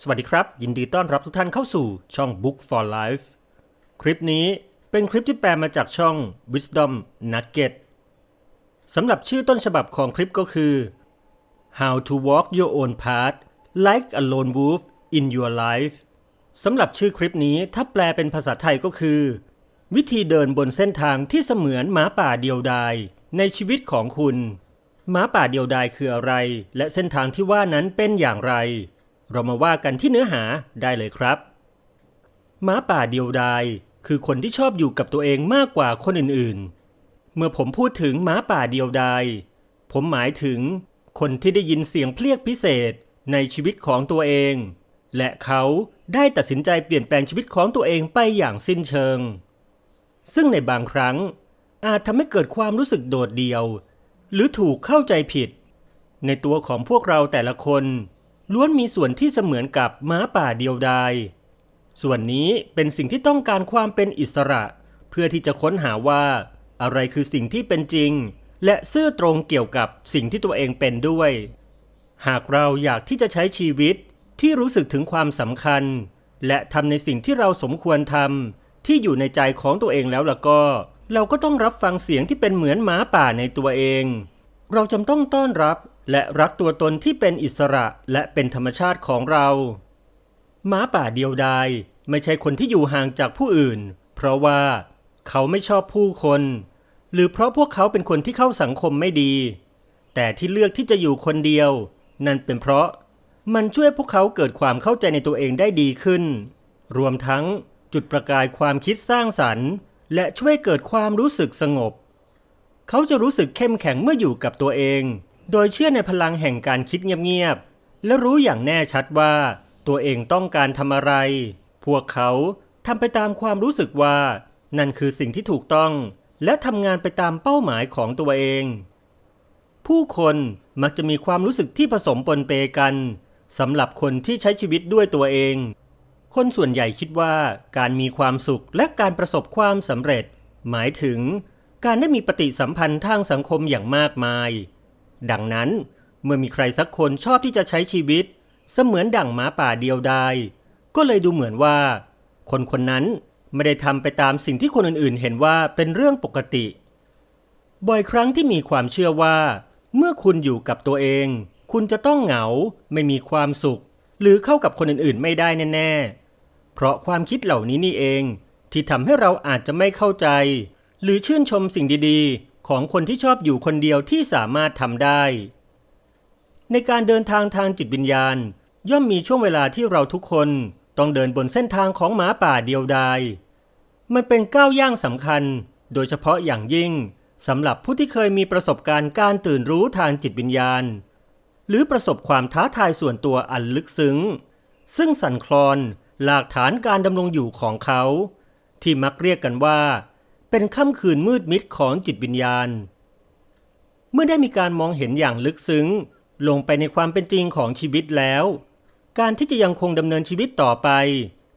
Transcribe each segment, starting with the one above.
สวัสดีครับ ยินดีต้อนรับทุกท่านเข้าสู่ช่อง Book for Life คลิปนี้เป็นคลิปที่แปลมาจากช่อง Wisdom Nugget สำหรับชื่อต้นฉบับของคลิปก็คือ How to Walk Your Own Path Like a Lone Wolf in Your Life สำหรับชื่อคลิปนี้ถ้าแปลเป็นภาษาไทยก็คือ วิธีเดินบนเส้นทางที่เสมือนหมาป่าเดียวดายในชีวิตของคุณหมาป่าเดียวดายคืออะไร และเส้นทางที่ว่านั้นเป็นอย่างไร เรามาว่ากันที่เนื้อหาได้เลยครับหมาป่าเดียวดายคือคนที่ชอบอยู่กับตัวเองมากกว่าคนอื่นๆ เมื่อผมพูดถึงหมาป่าเดียวดายผมหมายถึงคนที่ได้ยินเสียงเพลียกพิเศษในชีวิตของตัวเอง และเขาได้ตัดสินใจเปลี่ยนแปลงชีวิตของตัวเองไปอย่างสิ้นเชิง ซึ่งในบางครั้งอาจทำให้เกิดความรู้สึกโดดเดี่ยว หรือถูกเข้าใจผิด ในตัวของพวกเราแต่ละคน ล้วนมีส่วนที่เสมือนกับม้าป่าเดียวดาย ส่วนนี้เป็นสิ่งที่ต้องการความเป็นอิสระ เพื่อที่จะค้นหาว่า อะไรคือสิ่งที่เป็นจริง และซื่อตรงเกี่ยวกับสิ่งที่ตัวเองเป็นด้วย หากเราอยากที่จะใช้ชีวิตที่รู้สึกถึงความสำคัญ และทำในสิ่งที่เราสมควรทำที่อยู่ในใจของตัวเองแล้วล่ะก็ เราก็ต้องรับฟังเสียงที่เป็นเหมือนหมาป่าในตัวเอง เราจำต้องต้อนรับ และรักตัวตนที่เป็นอิสระและเป็นธรรมชาติของเราหมาป่าเดียวดายไม่ใช่คนที่อยู่ห่างจากผู้อื่น เพราะว่าเขาไม่ชอบผู้คน หรือเพราะพวกเขาเป็นคนที่เข้าสังคมไม่ดี แต่ที่เลือกที่จะอยู่คนเดียว นั่นเป็นเพราะมันช่วยพวกเขาเกิดความเข้าใจในตัวเองได้ดีขึ้น รวมทั้งจุดประกายความคิดสร้างสรรค์ และช่วยเกิดความรู้สึกสงบ เขาจะรู้สึกเข้มแข็งเมื่ออยู่กับตัวเอง โดยเชื่อในพลังแห่งการคิดเงียบๆ และรู้อย่างแน่ชัดว่า ตัวเองต้องการทำอะไร พวกเขาทำไปตามความรู้สึกว่า นั่นคือสิ่งที่ถูกต้อง และทำงานไปตามเป้าหมายของตัวเอง ผู้คนมักจะมีความรู้สึกที่ผสมปนเปกันสำหรับคนที่ใช้ชีวิตด้วยตัวเอง คนส่วนใหญ่คิดว่าการมีความสุขและการประสบความสำเร็จ หมายถึง การได้มีปฏิสัมพันธ์ทางสังคมอย่างมากมาย ดังนั้นเมื่อมีใครสักคนชอบที่จะใช้ชีวิต เสมือนดั่งหมาป่าเดียวดายก็เลยดูเหมือนว่า คนคนนั้นไม่ได้ทำไปตามสิ่งที่คนอื่นๆ เห็นว่าเป็นเรื่องปกติ บ่อยครั้งที่มีความเชื่อว่า เมื่อคุณอยู่กับตัวเอง คุณจะต้องเหงา ไม่มีความสุข หรือเข้ากับคนอื่นๆ ไม่ได้แน่ๆ เพราะความคิดเหล่านี้นี่เอง ที่ทำให้เราอาจจะไม่เข้าใจ หรือชื่นชมสิ่งดีๆ ของคนที่ชอบอยู่คนเดียวที่สามารถทำได้ ในการเดินทางทางจิตวิญญาณ ย่อมมีช่วงเวลาที่เราทุกคนต้องเดินบนเส้นทางของหมาป่าเดียวดาย มันเป็นก้าวย่างสำคัญ โดยเฉพาะอย่างยิ่งสำหรับผู้ที่เคยมีประสบการณ์การตื่นรู้ทางจิตวิญญาณ หรือประสบความท้าทายส่วนตัวอันลึกซึ้ง ซึ่งสั่นคลอนหลากฐานการดำรงอยู่ของเขา ที่มักเรียกกันว่า เป็นค่ำคืนมืดมิดของจิตวิญญาณ เมื่อได้มีการมองเห็นอย่างลึกซึ้ง ลงไปในความเป็นจริงของชีวิตแล้ว การที่จะยังคงดำเนินชีวิตต่อไป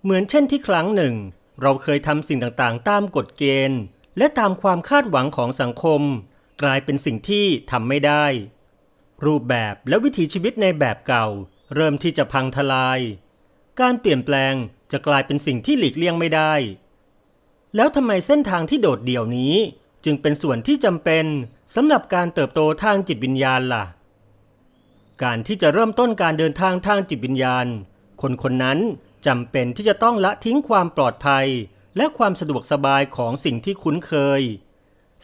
เหมือนเช่นที่ครั้งหนึ่ง เราเคยทำสิ่งต่างๆ ตามกฎเกณฑ์ และตามความคาดหวังของสังคม กลายเป็นสิ่งที่ทำไม่ได้ รูปแบบและวิถีชีวิตในแบบเก่า เริ่มที่จะพังทลาย การเปลี่ยนแปลงจะกลายเป็นสิ่งที่หลีกเลี่ยงไม่ได้ แล้วทำไมเส้นทางที่โดดเดี่ยวนี้ จึงเป็นส่วนที่จำเป็นสำหรับการเติบโตทางจิตวิญญาณล่ะ การที่จะเริ่มต้นการเดินทางทางจิตวิญญาณ คนคนนั้นจำเป็นที่จะต้องละทิ้งความปลอดภัย และความสะดวกสบายของสิ่งที่คุ้นเคย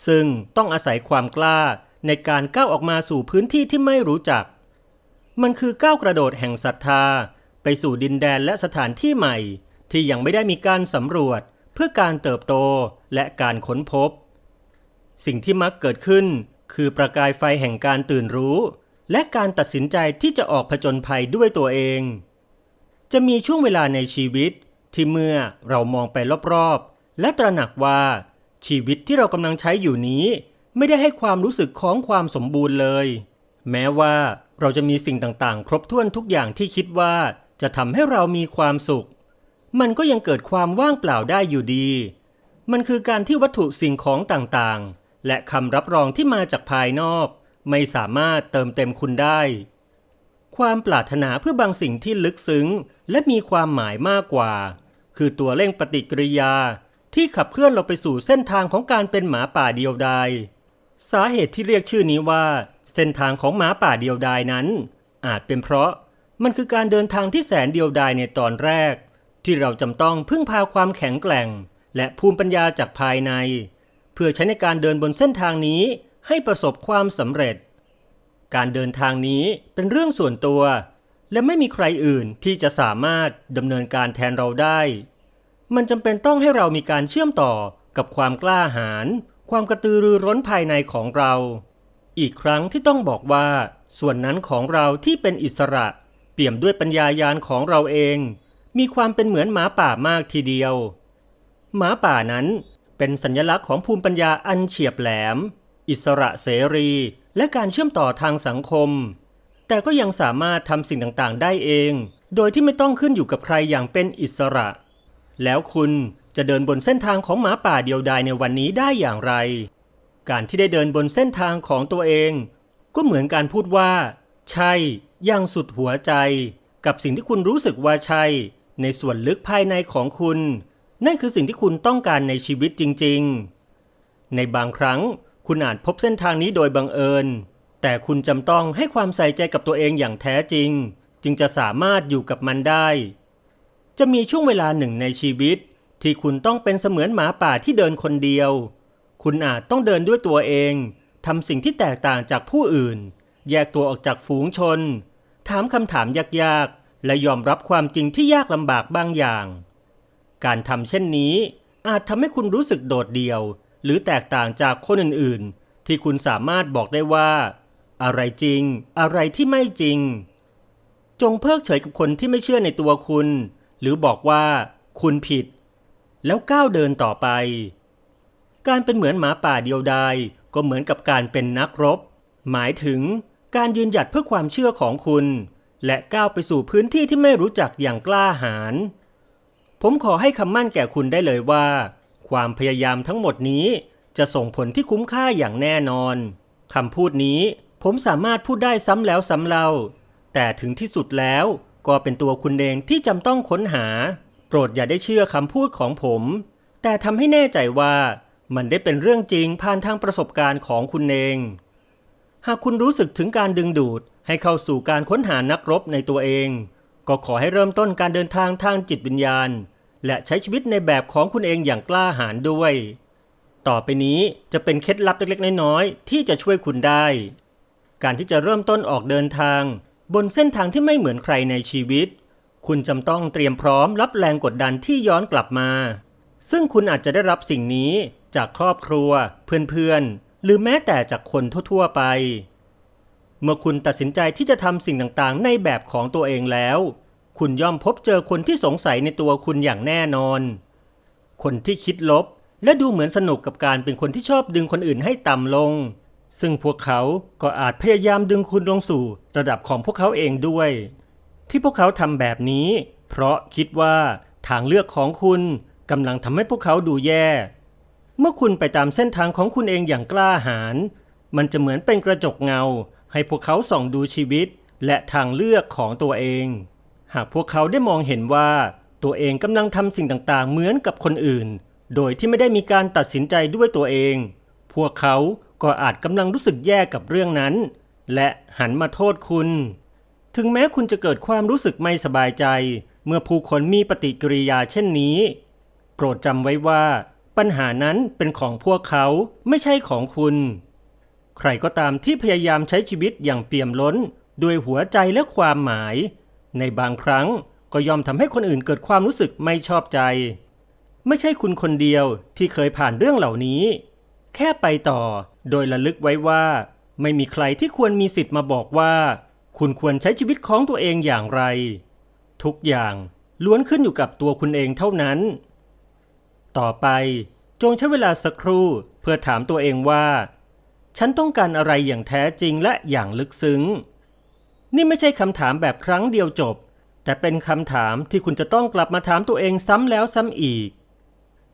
ซึ่งต้องอาศัยความกล้าในการก้าวออกมาสู่พื้นที่ที่ไม่รู้จัก มันคือก้าวกระโดดแห่งศรัทธา ไปสู่ดินแดนและสถานที่ใหม่ ที่ยังไม่ได้มีการสำรวจ เพื่อการเติบโตและการค้นพบ สิ่งที่มักเกิดขึ้น คือประกายไฟแห่งการตื่นรู้ และการตัดสินใจที่จะออกผจญภัยด้วยตัวเอง จะมีช่วงเวลาในชีวิตที่เมื่อเรามองไปรอบๆ และตระหนักว่า ชีวิตที่เรากำลังใช้อยู่นี้ ไม่ได้ให้ความรู้สึกของความสมบูรณ์เลย แม้ว่าเราจะมีสิ่งต่างๆ ครบถ้วนทุกอย่างที่คิดว่าจะทำให้เรามีความสุข มันก็ยังเกิดความว่างเปล่าได้อยู่ดี มันคือการที่วัตถุสิ่งของต่างๆ และคำรับรองที่มาจากภายนอก ไม่สามารถเติมเต็มคุณได้ ความปรารถนาเพื่อบางสิ่งที่ลึกซึ้ง และมีความหมายมากกว่า คือตัวเร่งปฏิกิริยาที่ขับเคลื่อนเราไปสู่เส้นทางของการเป็นหมาป่าเดียวดาย สาเหตุที่เรียกชื่อนี้ว่า เส้นทางของหมาป่าเดียวดายนั้น อาจเป็นเพราะมันคือการเดินทางที่แสนเดียวดายในตอนแรก ที่เราจำต้องพึ่งพาความแข็งแกร่ง และภูมิปัญญาจากภายใน เพื่อใช้ในการเดินบนเส้นทางนี้ให้ประสบความสำเร็จ การเดินทางนี้เป็นเรื่องส่วนตัว และไม่มีใครอื่นที่จะสามารถดำเนินการแทนเราได้ มันจำเป็นต้องให้เรามีการเชื่อมต่อกับความกล้าหาญความกระตือรือร้นภายในของเรา อีกครั้งที่ต้องบอกว่า ส่วนนั้นของเราที่เป็นอิสระ เปี่ยมด้วยปัญญายาณของเราเอง มีความเป็นเหมือนหมาป่ามากทีเดียว หมาป่านั้นเป็นสัญลักษณ์ของภูมิปัญญาอันเฉียบแหลม อิสระเสรี และการเชื่อมต่อทางสังคม แต่ก็ยังสามารถทำสิ่งต่างๆ ได้เอง โดยที่ไม่ต้องขึ้นอยู่กับใครอย่างเป็นอิสระ แล้วคุณจะเดินบนเส้นทางของหมาป่าเดียวดายในวันนี้ได้อย่างไร การที่ได้เดินบนเส้นทางของตัวเอง ก็เหมือนการพูดว่า ใช่อย่างสุดหัวใจ กับสิ่งที่คุณรู้สึกว่าใช่ ในส่วนลึกภายในของคุณ นั่นคือสิ่งที่คุณต้องการในชีวิตจริง ๆ ในบางครั้งคุณอาจพบเส้นทางนี้โดยบังเอิญ แต่คุณจำต้องให้ความใส่ใจกับตัวเองอย่างแท้จริง จึงจะสามารถอยู่กับมันได้ จะมีช่วงเวลาหนึ่งในชีวิต ที่คุณต้องเป็นเสมือนหมาป่าที่เดินคนเดียว คุณอาจต้องเดินด้วยตัวเองทำสิ่งที่แตกต่างจากผู้อื่น แยกตัวออกจากฝูงชน ถามคำถามยากๆ และยอมรับความจริงที่ยากลำบากบางอย่าง การทำเช่นนี้ อาจทำให้คุณรู้สึกโดดเดี่ยว หรือแตกต่างจากคนอื่นๆ ที่คุณสามารถบอกได้ว่า อะไรจริง อะไรที่ไม่จริง จงเพิกเฉยกับคนที่ไม่เชื่อในตัวคุณ หรือบอกว่า คุณผิด แล้วก้าวเดินต่อไป การเป็นเหมือนหมาป่าเดียวดายก็เหมือนกับการเป็นนักรบ หมายถึงการยืนหยัดเพื่อความเชื่อของคุณ และก้าวไปสู่พื้นที่ที่ไม่รู้จักอย่างกล้าหาญผมขอให้คำมั่นแก่คุณได้เลยว่า ความพยายามทั้งหมดนี้จะส่งผลที่คุ้มค่าอย่างแน่นอนคำพูดนี้ผมสามารถพูดได้ซ้ำแล้วซ้ำเล่า แต่ถึงที่สุดแล้วก็เป็นตัวคุณเองที่จำต้องค้นหา โปรดอย่าได้เชื่อคำพูดของผม แต่ทำให้แน่ใจว่ามันได้เป็นเรื่องจริงผ่านทางประสบการณ์ของคุณเอง หากคุณรู้สึกถึงการดึงดูด ให้เข้าสู่การค้นหานักรบในตัวเอง ก็ขอให้เริ่มต้นการเดินทางทางจิตวิญญาณ และใช้ชีวิตในแบบของคุณเองอย่างกล้าหาญด้วย ต่อไปนี้จะเป็นเคล็ดลับเล็กๆ น้อยๆ ที่จะช่วยคุณได้ การที่จะเริ่มต้นออกเดินทาง บนเส้นทางที่ไม่เหมือนใครในชีวิต คุณจำต้องเตรียมพร้อมรับแรงกดดันที่ย้อนกลับมา ซึ่งคุณอาจจะได้รับสิ่งนี้จากครอบครัว เพื่อนๆ หรือแม้แต่จากคนทั่วๆไป เมื่อคุณตัดสินใจที่จะทำสิ่งต่างๆ ในแบบของตัวเองแล้ว คุณย่อมพบเจอคนที่สงสัยในตัวคุณอย่างแน่นอน คนที่คิดลบและดูเหมือนสนุกกับการเป็นคนที่ชอบดึงคนอื่นให้ต่ำลง ซึ่งพวกเขาก็อาจพยายามดึงคุณลงสู่ระดับของพวกเขาเองด้วย ที่พวกเขาทำแบบนี้ เพราะคิดว่าทางเลือกของคุณกำลังทำให้พวกเขาดูแย่ เมื่อคุณไปตามเส้นทางของคุณเองอย่างกล้าหาญ มันจะเหมือนเป็นกระจกเงา ให้พวกเขาส่องดูชีวิตและทางเลือกของตัวเอง หากพวกเขาได้มองเห็นว่าตัวเองกำลังทำสิ่งต่างๆ เหมือนกับคนอื่น โดยที่ไม่ได้มีการตัดสินใจด้วยตัวเอง พวกเขาก็อาจกำลังรู้สึกแย่กับเรื่องนั้น และหันมาโทษคุณ ถึงแม้คุณจะเกิดความรู้สึกไม่สบายใจ เมื่อผู้คนมีปฏิกิริยาเช่นนี้ โปรดจำไว้ว่า ปัญหานั้นเป็นของพวกเขาไม่ใช่ของคุณ ใครก็ตามที่พยายามใช้ชีวิตอย่างเปี่ยมล้น ด้วยหัวใจและความหมาย ในบางครั้งก็ยอมทำให้คนอื่นเกิดความรู้สึกไม่ชอบใจ ไม่ใช่คุณคนเดียวที่เคยผ่านเรื่องเหล่านี้ แค่ไปต่อโดยระลึกไว้ว่า ไม่มีใครที่ควรมีสิทธิ์มาบอกว่า คุณควรใช้ชีวิตของตัวเองอย่างไร ทุกอย่างล้วนขึ้นอยู่กับตัวคุณเองเท่านั้น ต่อไปจงใช้เวลาสักครู่เพื่อถามตัวเองว่า ฉันต้องการอะไรอย่างแท้จริงและอย่างลึกซึ้ง นี่ไม่ใช่คำถามแบบครั้งเดียวจบ แต่เป็นคำถามที่คุณจะต้องกลับมาถามตัวเองซ้ำแล้วซ้ำอีก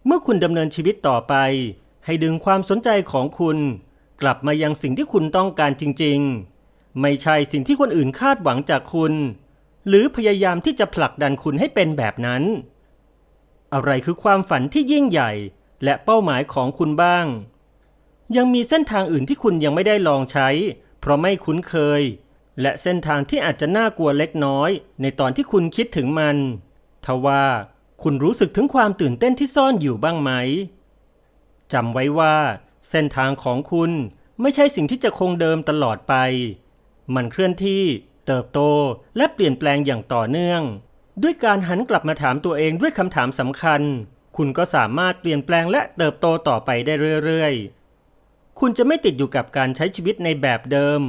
เมื่อคุณดำเนินชีวิตต่อไป ให้ดึงความสนใจของคุณ กลับมายังสิ่งที่คุณต้องการจริง ๆ ไม่ใช่สิ่งที่คนอื่นคาดหวังจากคุณ หรือพยายามที่จะผลักดันคุณให้เป็นแบบนั้น อะไรคือความฝันที่ยิ่งใหญ่ และเป้าหมายของคุณบ้าง ยังมีเส้นทางอื่นที่คุณยังไม่ได้ลองใช้ เพราะไม่คุ้นเคย และเส้นทางที่อาจจะน่ากลัวเล็กน้อย ในตอนที่คุณคิดถึงมันทว่าคุณรู้สึกถึงความตื่นเต้นที่ซ่อนอยู่บ้างไหมจำไว้ว่า เส้นทางของคุณไม่ใช่สิ่งที่จะคงเดิมตลอดไป มันเคลื่อนที่ เติบโตและเปลี่ยนแปลงอย่างต่อเนื่อง ด้วยการหันกลับมาถามตัวเองด้วยคำถามสำคัญ คุณก็สามารถเปลี่ยนแปลงและเติบโตต่อไปได้เรื่อยๆ คุณจะไม่ติดอยู่กับการใช้ชีวิตในแบบเดิม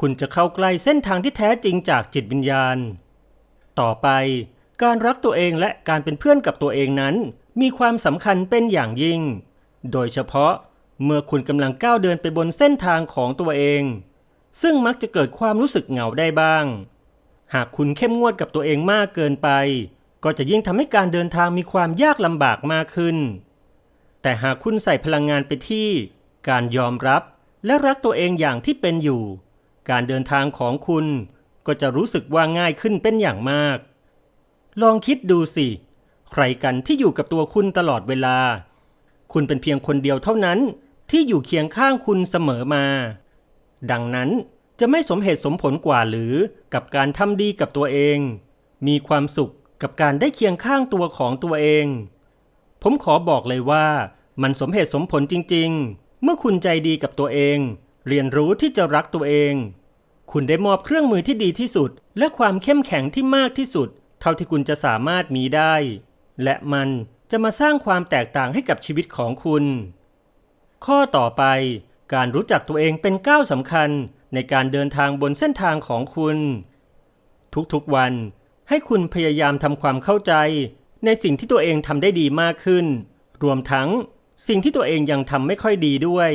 คุณจะเข้าใกล้เส้นทางที่แท้จริงจากจิตวิญญาณ ต่อไป การรักตัวเองและการเป็นเพื่อนกับตัวเองนั้น มีความสำคัญเป็นอย่างยิ่ง โดยเฉพาะเมื่อคุณกำลังก้าวเดินไปบนเส้นทางของตัวเอง ซึ่งมักจะเกิดความรู้สึกเหงาได้บ้าง หากคุณเข้มงวดกับตัวเองมากเกินไป ก็จะยิ่งทำให้การเดินทางมีความยากลำบากมากขึ้น แต่หากคุณใส่พลังงานไปที่ การยอมรับและรักตัวเองอย่างที่เป็นอยู่ การเดินทางของคุณก็จะรู้สึกว่าง่ายขึ้นเป็นอย่างมาก ลองคิดดูสิ ใครกันที่อยู่กับตัวคุณตลอดเวลา คุณเป็นเพียงคนเดียวเท่านั้นที่อยู่เคียงข้างคุณเสมอมา ดังนั้นจะไม่สมเหตุสมผลกว่าหรือกับการทำดีกับตัวเอง มีความสุขกับการได้เคียงข้างตัวของตัวเอง ผมขอบอกเลยว่ามันสมเหตุสมผลจริง ๆ เมื่อคุณใจดีกับตัวเอง เรียนรู้ที่จะรักตัวเอง คุณได้มอบเครื่องมือที่ดีที่สุด และความเข้มแข็งที่มากที่สุด เท่าที่คุณจะสามารถมีได้ และมันจะมาสร้างความแตกต่างให้กับชีวิตของคุณ ข้อต่อไป การรู้จักตัวเองเป็นก้าวสำคัญในการเดินทางบนเส้นทางของคุณ ทุกๆวัน ให้คุณพยายามทำความเข้าใจ ในสิ่งที่ตัวเองทำได้ดีมากขึ้น รวมทั้ง สิ่งที่ตัวเองยังทำไม่ค่อยดีด้วย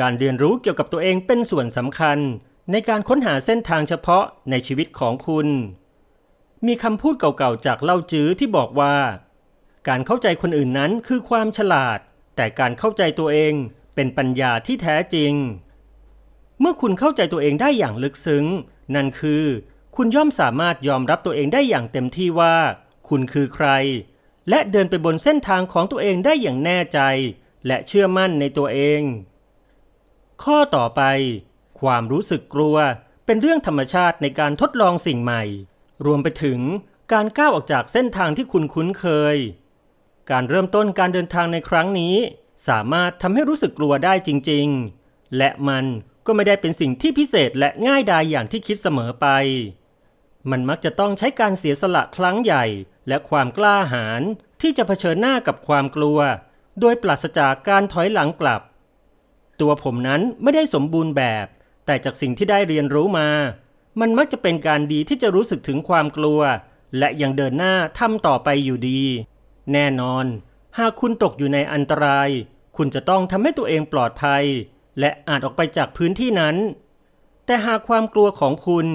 การเรียนรู้เกี่ยวกับตัวเองเป็นส่วนสำคัญ ในการค้นหาเส้นทางเฉพาะในชีวิตของคุณ มีคำพูดเก่าๆจากเล่าจื้อที่บอกว่า การเข้าใจคนอื่นนั้นคือความฉลาด แต่การเข้าใจตัวเองเป็นปัญญาที่แท้จริง เมื่อคุณเข้าใจตัวเองได้อย่างลึกซึ้ง นั่นคือ คุณย่อมสามารถยอมรับตัวเองได้อย่างเต็มที่ว่า คุณคือใคร และเดินไปบนเส้นทางของตัวเองได้อย่างแน่ใจ และเชื่อมั่นในตัวเอง ข้อต่อไป ความรู้สึกกลัวเป็นเรื่องธรรมชาติในการทดลองสิ่งใหม่ รวมไปถึงการก้าวออกจากเส้นทางที่คุณคุ้นเคย การเริ่มต้นการเดินทางในครั้งนี้ สามารถทำให้รู้สึกกลัวได้จริง ๆ และมันก็ไม่ได้เป็นสิ่งที่พิเศษและง่ายดายอย่างที่คิดเสมอไป มันมักจะต้องใช้การเสียสละครั้งใหญ่ และความกล้าหาญที่จะเผชิญหน้ากับความกลัว โดยปราศจากการถอยหลังกลับ ตัวผมนั้นไม่ได้สมบูรณ์แบบ แต่จากสิ่งที่ได้เรียนรู้มา มันมักจะเป็นการดีที่จะรู้สึกถึงความกลัว และยังเดินหน้าทำต่อไปอยู่ดี แน่นอน หากคุณตกอยู่ในอันตราย คุณจะต้องทำให้ตัวเองปลอดภัย และอาจออกไปจากพื้นที่นั้น แต่หากความกลัวของคุณ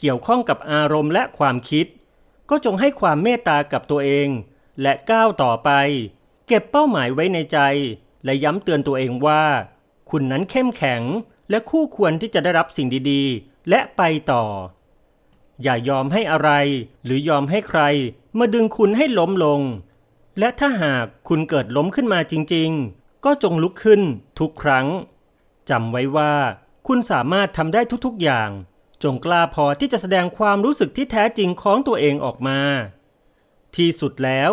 เกี่ยวข้องกับอารมณ์และความคิด ก็จงให้ความเมตตากับตัวเอง และก้าวต่อไป เก็บเป้าหมายไว้ในใจ และย้ำเตือนตัวเองว่า คุณนั้นเข้มแข็งและคู่ควรที่จะได้รับสิ่งดีๆ และไปต่อ อย่ายอมให้อะไร หรือยอมให้ใคร มาดึงคุณให้ล้มลง และถ้าหากคุณเกิดล้มขึ้นมาจริง ๆ ก็จงลุกขึ้นทุกครั้งจำไว้ว่า คุณสามารถทำได้ทุกๆอย่าง จงกล้าพอที่จะแสดงความรู้สึกที่แท้จริงของตัวเองออกมา ที่สุดแล้ว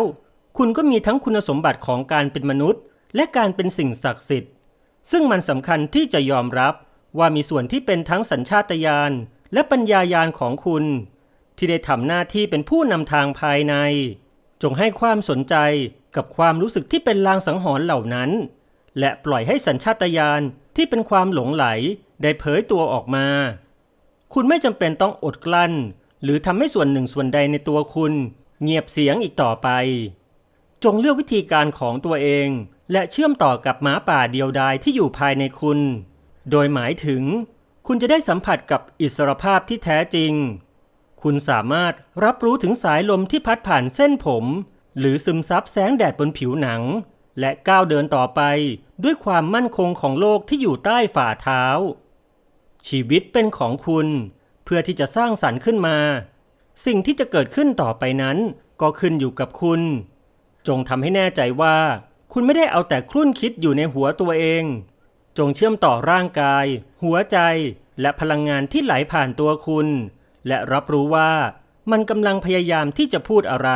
คุณก็มีทั้งคุณสมบัติของการเป็นมนุษย์ และการเป็นสิ่งศักดิ์สิทธิ์ ซึ่งมันสำคัญที่จะยอมรับว่ามีส่วนที่เป็นทั้งสัญชาตญาณและปัญญายาณของคุณ ที่ได้ทำหน้าที่เป็นผู้นำทางภายใน จงให้ความสนใจกับความรู้สึกที่เป็นลางสังหรณ์เหล่านั้น และปล่อยให้สัญชาตญาณที่เป็นความหลงไหลได้เผยตัวออกมา คุณไม่จำเป็นต้องอดกลั้น หรือทำให้ส่วนหนึ่งส่วนใดในตัวคุณ เงียบเสียงอีกต่อไป จงเลือกวิธีการของตัวเอง และเชื่อมต่อกับหมาป่าเดียวดายที่อยู่ภายในคุณ โดยหมายถึง คุณจะได้สัมผัสกับอิสรภาพที่แท้จริง คุณสามารถรับรู้ถึงสายลมที่พัดผ่านเส้นผม หรือซึมซับแสงแดดบนผิวหนัง และก้าวเดินต่อไปด้วยความมั่นคงของโลกที่อยู่ใต้ฝ่าเท้า ชีวิตเป็นของคุณ เพื่อที่จะสร้างสรรค์ขึ้นมา สิ่งที่จะเกิดขึ้นต่อไปนั้น ก็ขึ้นอยู่กับคุณ จงทำให้แน่ใจว่า คุณไม่ได้เอาแต่ครุ่นคิดอยู่ในหัวตัวเอง จงเชื่อมต่อร่างกาย หัวใจ และพลังงานที่ไหลผ่านตัวคุณ และรับรู้ว่ามันกำลังพยายามที่จะพูดอะไร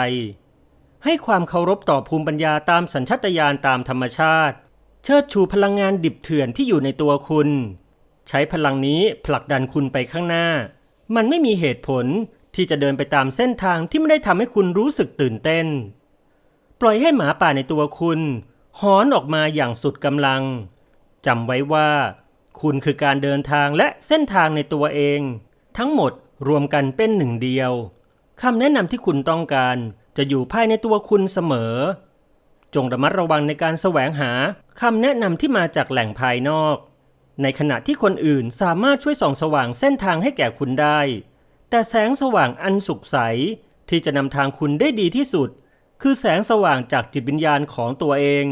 ให้ความเคารพต่อภูมิปัญญาตามสัญชาตญาณตามธรรมชาติ เชิดชูพลังงานดิบเถื่อนที่อยู่ในตัวคุณ ใช้พลังนี้ผลักดันคุณไปข้างหน้า มันไม่มีเหตุผลที่จะเดินไปตามเส้นทางที่ไม่ได้ทำให้คุณรู้สึกตื่นเต้น ปล่อยให้หมาป่าในตัวคุณหอนออกมาอย่างสุดกำลังจำไว้ว่า คุณคือการเดินทางและเส้นทางในตัวเอง ทั้งหมดรวมกันเป็นหนึ่งเดียวคำแนะนำที่คุณต้องการจะอยู่ภายในตัวคุณเสมอ จงระมัดระวังในการแสวงหาคำแนะนำที่มาจากแหล่งภายนอก ในขณะที่คนอื่นสามารถช่วยส่องสว่างเส้นทางให้แก่คุณได้ แต่แสงสว่างอันสุขใส ที่จะนำทางคุณได้ดีที่สุด คือแสงสว่างจากจิตวิญญาณของตัวเอง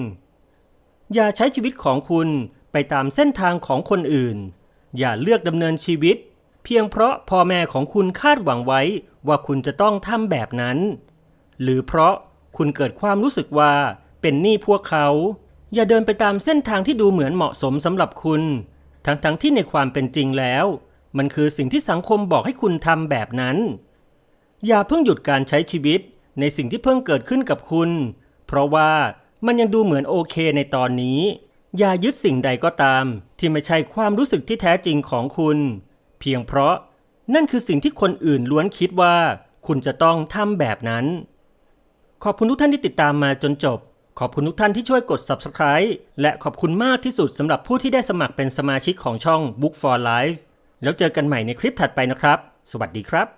อย่าใช้ชีวิตของคุณไปตามเส้นทางของคนอื่น อย่าเลือกดำเนินชีวิต เพียงเพราะพ่อแม่ของคุณคาดหวังไว้ว่าคุณจะต้องทำแบบนั้น หรือเพราะคุณเกิดความรู้สึกว่าเป็นหนี้พวกเขา อย่าเดินไปตามเส้นทางที่ดูเหมือนเหมาะสมสำหรับคุณ ทั้งๆทที่ในความเป็นจริงแล้ว มันคือสิ่งที่สังคมบอกให้คุณทำแบบนั้น อย่าเพิ่งหยุดการใช้ชีวิตในสิ่งที่เพิ่งเกิดขึ้นกับคุณ เพราะว่ามันยังดูเหมือนโอเคในตอนนี้ อย่ายึดสิ่งใดก็ตาม ที่ไม่ใช่ความรู้สึกที่แท้จริงของคุณ เพียงเพราะนั่นคือสิ่งที่คนอื่นล้วนคิดว่า คุณจะต้องทำแบบนั้น ขอบคุณทุกท่านที่ติดตามมาจนจบ ขอบคุณทุกท่านที่ช่วยกด subscribe และขอบคุณมากที่สุดสำหรับผู้ที่ได้สมัครเป็นสมาชิกของช่อง Book for Life แล้วเจอกันใหม่ในคลิปถัดไปนะครับ สวัสดีครับ